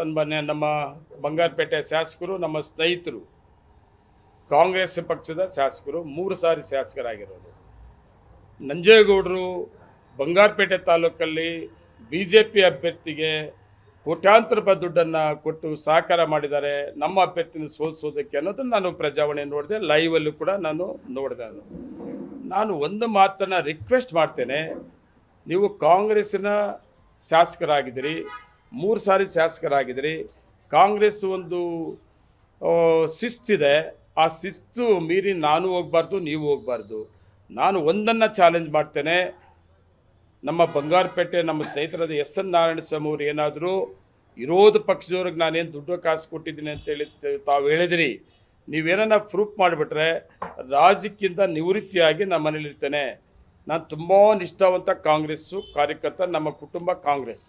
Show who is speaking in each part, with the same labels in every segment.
Speaker 1: ಸನ್ಮಾನ್ಯ ನಮ್ಮ ಬಂಗಾರಪೇಟೆ ಶಾಸಕರು, ನಮ್ಮ ಸ್ನೇಹಿತರು. ಕಾಂಗ್ರೆಸ್ ಪಕ್ಷದ ಶಾಸಕರು, ಮೂರು ಸಾರಿ ಶಾಸಕರಾಗಿರೋದು. ನಂಜೇಗೌಡರು ಬಂಗಾರಪೇಟೆ ತಾಲೂಕಲ್ಲಿ ಬಿ ಜೆ ಪಿ ಅಭ್ಯರ್ಥಿಗೆ ಕೋಟ್ಯಾಂತರ ರೂಪಾಯಿ ದುಡ್ಡನ್ನು ಕೊಟ್ಟು ಸಹಕಾರ ಮಾಡಿದ್ದಾರೆ. ನಮ್ಮ ಅಭ್ಯರ್ಥಿನ ಸೋಲಿಸೋದಕ್ಕೆ ಅನ್ನೋದನ್ನು ನಾನು ಪ್ರಜಾವಣೆ ನೋಡಿದೆ, ಲೈವಲ್ಲೂ ಕೂಡ ನಾನು ನೋಡಿದೆ ನಾನು ಒಂದು ಮಾತನ್ನು ರಿಕ್ವೆಸ್ಟ್ ಮಾಡ್ತೇನೆ, ನೀವು ಕಾಂಗ್ರೆಸ್ಸಿನ ಶಾಸಕರಾಗಿದ್ದೀರಿ ಮೂರು ಸಾರಿ ಶಾಸಕರಾಗಿದ್ದೀರಿ ಕಾಂಗ್ರೆಸ್ ಒಂದು ಶಿಸ್ತಿದೆ. ಆ ಶಿಸ್ತು ಮೀರಿ ನಾನು ಹೋಗಬಾರ್ದು, ನೀವು ಹೋಗಬಾರ್ದು. ನಾನು ಒಂದನ್ನು ಚಾಲೆಂಜ್ ಮಾಡ್ತೇನೆ. ನಮ್ಮ ಬಂಗಾರಪೇಟೆ, ನಮ್ಮ ಸ್ನೇಹಿತರಾದ ಎಸ್ ಎನ್ ನಾರಾಯಣ ಸ್ವಾಮಿ ಅವರು ಏನಾದರೂ ವಿರೋಧ ಪಕ್ಷದವ್ರಿಗೆ ನಾನೇನು ದುಡ್ಡು ಕಾಸು ಕೊಟ್ಟಿದ್ದೀನಿ ಅಂತೇಳಿ ತಾವು ಹೇಳಿದಿರಿ. ನೀವೇನ ಪ್ರೂಫ್ ಮಾಡಿಬಿಟ್ರೆ ರಾಜಕ್ಕಿಂತ ನಿವೃತ್ತಿಯಾಗಿ ನಮ್ಮ ಮನೇಲಿರ್ತೇನೆ. ನಾನು ತುಂಬ ನಿಷ್ಠಾವಂತ ಕಾಂಗ್ರೆಸ್ಸು, ಕಾರ್ಯಕರ್ತ, ನಮ್ಮ ಕುಟುಂಬ ಕಾಂಗ್ರೆಸ್.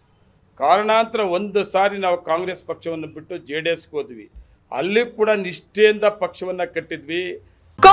Speaker 1: ಕಾರಣಾಂತರ ಒಂದು ಸಾರಿ ನಾವು ಕಾಂಗ್ರೆಸ್ ಪಕ್ಷವನ್ನು ಬಿಟ್ಟು ಜೆ ಡಿ ಎಸ್ಗೆ ಹೋದ್ವಿ. ಅಲ್ಲಿ ಕೂಡ ನಿಷ್ಠೆಯಿಂದ ಪಕ್ಷವನ್ನು ಕಟ್ಟಿದ್ವಿ.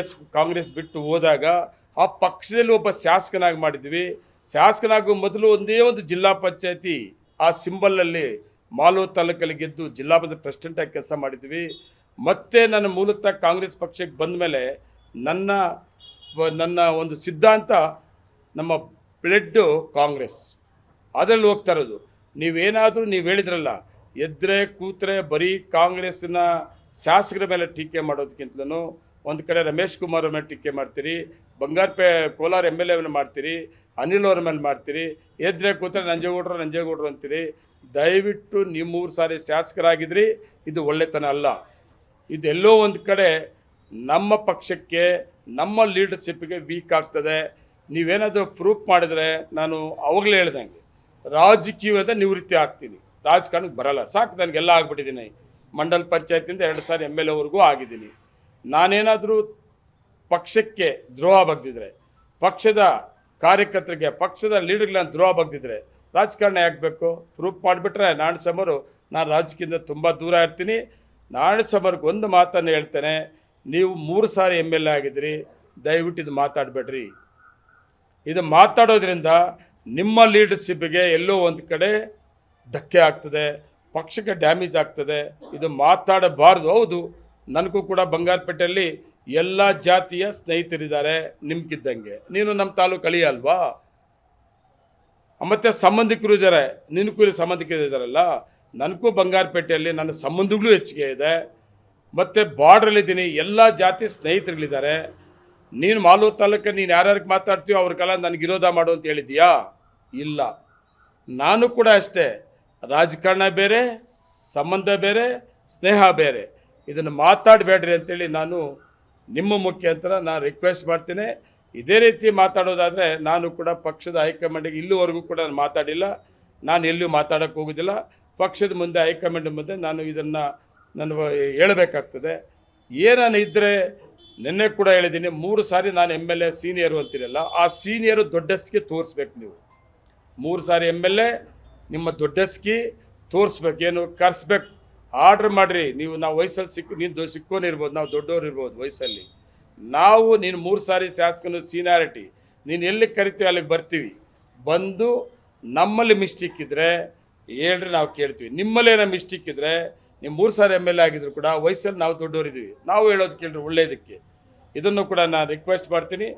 Speaker 1: ಎಸ್ ಕಾಂಗ್ರೆಸ್ ಬಿಟ್ಟು ಹೋದಾಗ ಆ ಪಕ್ಷದಲ್ಲಿ ಒಬ್ಬ ಶಾಸಕನಾಗಿ ಮಾಡಿದ್ವಿ. ಶಾಸಕನಾಗುವ ಮೊದಲು ಒಂದೇ ಒಂದು ಜಿಲ್ಲಾ ಪಂಚಾಯತಿ ಆ ಸಿಂಬಲ್ನಲ್ಲಿ ಮಾಲೋ ತಾಲೂಕಲ್ಲಿ ಗೆದ್ದು ಜಿಲ್ಲಾ ಪಂಚಾಯತ್ ಪ್ರೆಸಿಡೆಂಟ್ ಆಗಿ ಕೆಲಸ ಮಾಡಿದ್ವಿ. ಮತ್ತೆ ನನ್ನ ಮೂಲತಃ ಕಾಂಗ್ರೆಸ್ ಪಕ್ಷಕ್ಕೆ ಬಂದ ಮೇಲೆ ನನ್ನ ನನ್ನ ಒಂದು ಸಿದ್ಧಾಂತ ನಮ್ಮ ಬ್ಲಡ್ಡು ಕಾಂಗ್ರೆಸ್. ಅದರಲ್ಲಿ ಹೋಗ್ತಾ ಇರೋದು. ನೀವೇನಾದರೂ ನೀವು ಹೇಳಿದ್ರಲ್ಲ, ಎದ್ರೆ, ಕೂತ್ರೆ ಬರೀ ಕಾಂಗ್ರೆಸ್ನ ಶಾಸಕರ ಮೇಲೆ ಟೀಕೆ ಮಾಡೋದಕ್ಕಿಂತಲೂ ಒಂದು ಕಡೆ ರಮೇಶ್ ಕುಮಾರ್ ಮೇಲೆ ಟೀಕೆ ಮಾಡ್ತೀರಿ ಬಂಗಾರಪೇ ಕೋಲಾರ ಎಂ ಎಲ್ ಎವನ್ನು ಮಾಡ್ತೀರಿ, ಅನಿಲ್ ಅವ್ರ ಮೇಲೆ ಮಾಡ್ತೀರಿ, ಎದ್ರೆ ಕೂತ್ರೆ ನಂಜೇಗೌಡರು ನಂಜೇಗೌಡರು ಅಂತೀರಿ. ದಯವಿಟ್ಟು ನಿಮ್ಮ ಮೂರು ಸಾರಿ ಶಾಸಕರಾಗಿದ್ರಿ, ಇದು ಒಳ್ಳೆತನ ಅಲ್ಲ. ಇದೆಲ್ಲೋ ಒಂದು ಕಡೆ ನಮ್ಮ ಪಕ್ಷಕ್ಕೆ, ನಮ್ಮ ಲೀಡರ್ಶಿಪ್ಗೆ ವೀಕ್ ಆಗ್ತದೆ. ನೀವೇನಾದರೂ ಪ್ರೂಫ್ ಮಾಡಿದರೆ ನಾನು ಅವಾಗಲೇ ಹೇಳ್ದಂಗೆ, ರಾಜಕೀಯದ ನಿವೃತ್ತಿ ಆಗ್ತೀನಿ. ರಾಜಕಾರಣಕ್ಕೆ ಬರಲ್ಲ. ಸಾಕು, ನನಗೆಲ್ಲ ಆಗ್ಬಿಟ್ಟಿದ್ದೀನಿ. ಮಂಡಲ್ ಪಂಚಾಯತಿಂದ ಎರಡು ಸಾರಿ ಎಂ ಎಲ್ ಎವರೆಗೂ ಆಗಿದ್ದೀನಿ. ನಾನೇನಾದರೂ ಪಕ್ಷಕ್ಕೆ ದ್ರೋಹ ಬಗ್ದಿದ್ರೆ, ಪಕ್ಷದ ಕಾರ್ಯಕರ್ತರಿಗೆ, ಪಕ್ಷದ ಲೀಡರ್ಗಳನ್ನ ದ್ರೋಹ ಬಗ್ದಿದ್ರೆ ರಾಜಕಾರಣ ಯಾಕೆ ಬೇಕು ಪ್ರೂಫ್ ಮಾಡಿಬಿಟ್ರೆ ನಾರಾಯಣ ಸಮರು ನಾನು ರಾಜಕೀಯದಿಂದ ತುಂಬ ದೂರ ಇರ್ತೀನಿ. ನಾರಾಯಣ ಸಮರ್ಗೆ ಒಂದು ಮಾತನ್ನು ಹೇಳ್ತೇನೆ. ನೀವು ಮೂರು ಸಾರಿ ಎಂ ಎಲ್ ಎ ಆಗಿದ್ದೀರಿ. ದಯವಿಟ್ಟು ಇದು ಮಾತಾಡಬೇಡ್ರಿ. ಇದು ಮಾತಾಡೋದ್ರಿಂದ ನಿಮ್ಮ ಲೀಡರ್ಶಿಪ್ಗೆ ಎಲ್ಲೋ ಒಂದು ಕಡೆ ಧಕ್ಕೆ ಆಗ್ತದೆ. ಪಕ್ಷಕ್ಕೆ ಡ್ಯಾಮೇಜ್ ಆಗ್ತದೆ. ಇದು ಮಾತಾಡಬಾರ್ದು. ಹೌದು. ನನಗೂ ಕೂಡ ಬಂಗಾರಪೇಟೆಯಲ್ಲಿ ಎಲ್ಲ ಜಾತಿಯ ಸ್ನೇಹಿತರಿದ್ದಾರೆ, ನಿಮ್ಗಿದ್ದಂಗೆ. ನೀನು ನಮ್ಮ ತಾಲೂಕು ಅಳಿಯ ಅಲ್ವಾ? ಮತ್ತು ಸಂಬಂಧಿಕರು ಇದ್ದಾರೆ. ನಿನಗೂ ಸಂಬಂಧಿಕರು ಇದ್ದಾರಲ್ಲ? ನನಗೂ ಬಂಗಾರಪೇಟೆಯಲ್ಲಿ ನನ್ನ ಸಂಬಂಧಗಳು ಹೆಚ್ಚಿಗೆ ಇದೆ. ಮತ್ತು ಬಾರ್ಡ್ರಲ್ಲಿದ್ದೀನಿ, ಎಲ್ಲ ಜಾತಿ ಸ್ನೇಹಿತರುಗಳಿದ್ದಾರೆ ನೀನು ಮಾಲೂರು ತಾಲೂಕು ನೀನು ಯಾರ್ಯಾರಿಗೆ ಮಾತಾಡ್ತೀಯೋ ಅವ್ರಿಗೆಲ್ಲ ನನಗೆ ವಿರೋಧ ಮಾಡು ಅಂತ ಹೇಳಿದ್ಯಾ ಇಲ್ಲ. ನಾನು ಕೂಡ ಅಷ್ಟೇ. ರಾಜಕಾರಣ ಬೇರೆ, ಸಂಬಂಧ ಬೇರೆ, ಸ್ನೇಹ ಬೇರೆ. ಇದನ್ನು ಮಾತಾಡಬೇಡ್ರಿ ಅಂತೇಳಿ ನಾನು ನಿಮ್ಮ ಮುಖ್ಯಂತರ ನಾನು ರಿಕ್ವೆಸ್ಟ್ ಮಾಡ್ತೇನೆ. ಇದೇ ರೀತಿ ಮಾತಾಡೋದಾದರೆ ನಾನು ಕೂಡ ಪಕ್ಷದ ಹೈಕಮಾಂಡಿಗೆ ಇಲ್ಲಿವರೆಗೂ ಕೂಡ ನಾನು ಮಾತಾಡಿಲ್ಲ. ನಾನು ಎಲ್ಲೂ ಮಾತಾಡೋಕ್ಕೆ ಹೋಗೋದಿಲ್ಲ. ಪಕ್ಷದ ಮುಂದೆ, ಹೈಕಮಾಂಡ್ ಮುಂದೆ ನಾನು ಇದನ್ನು ನಾನು ಹೇಳಬೇಕಾಗ್ತದೆ. ಏನಾನು ಇದ್ದರೆ ನಿನ್ನೆ ಕೂಡ ಹೇಳಿದ್ದೀನಿ, ಮೂರು ಸಾರಿ ನಾನು ಎಂ ಎಲ್ ಎ ಸೀನಿಯರು ಅಂತಿರಲ್ಲ, ಆ ಸೀನಿಯರು ದೊಡ್ಡಸ್ಕಿ ತೋರಿಸ್ಬೇಕು ನೀವು. ಮೂರು ಸಾರಿ ಎಂ ಎಲ್ ಎ ನಿಮ್ಮ ದೊಡ್ಡಸ್ಕಿ ತೋರಿಸ್ಬೇಕು, ಏನು ಕರ್ಸ್ಬೇಕು. ಆರ್ಡ್ರ್ ಮಾಡಿರಿ. ನೀವು ನಾವು ವಯಸ್ಸಲ್ಲಿ ಸಿಕ್ಕ ನೀನು ಸಿಕ್ಕೋನಿರ್ಬೋದು ನಾವು ದೊಡ್ಡವ್ರು ಇರ್ಬೋದು ವಯಸ್ಸಲ್ಲಿ. ನಾವು ನೀನು ಮೂರು ಸಾರಿ ಶಾಸಕನು ಸೀನಾರಿಟಿ ನೀನು ಎಲ್ಲಿಗೆ ಕರಿತೀವಿ ಅಲ್ಲಿಗೆ ಬರ್ತೀವಿ. ಬಂದು ನಮ್ಮಲ್ಲಿ ಮಿಸ್ಟೇಕ್ ಇದ್ದರೆ ಹೇಳ್ರಿ ನಾವು ಕೇಳ್ತೀವಿ. ನಿಮ್ಮಲ್ಲಿ ಏನೋ ಮಿಸ್ಟೇಕ್ ಇದ್ದರೆ ನೀವು ಮೂರು ಸಾರಿ ಎಂ ಎಲ್ ಎ ಆಗಿದ್ರು ಕೂಡ ವಯಸ್ಸಲ್ಲಿ ನಾವು ದೊಡ್ಡವರಿದ್ದೀವಿ. ನಾವು ಹೇಳೋದು ಕೇಳ್ರಿ ಒಳ್ಳೆಯದಕ್ಕೆ ಇದನ್ನು ಕೂಡ ನಾನು ರಿಕ್ವೆಸ್ಟ್ ಮಾಡ್ತೀನಿ.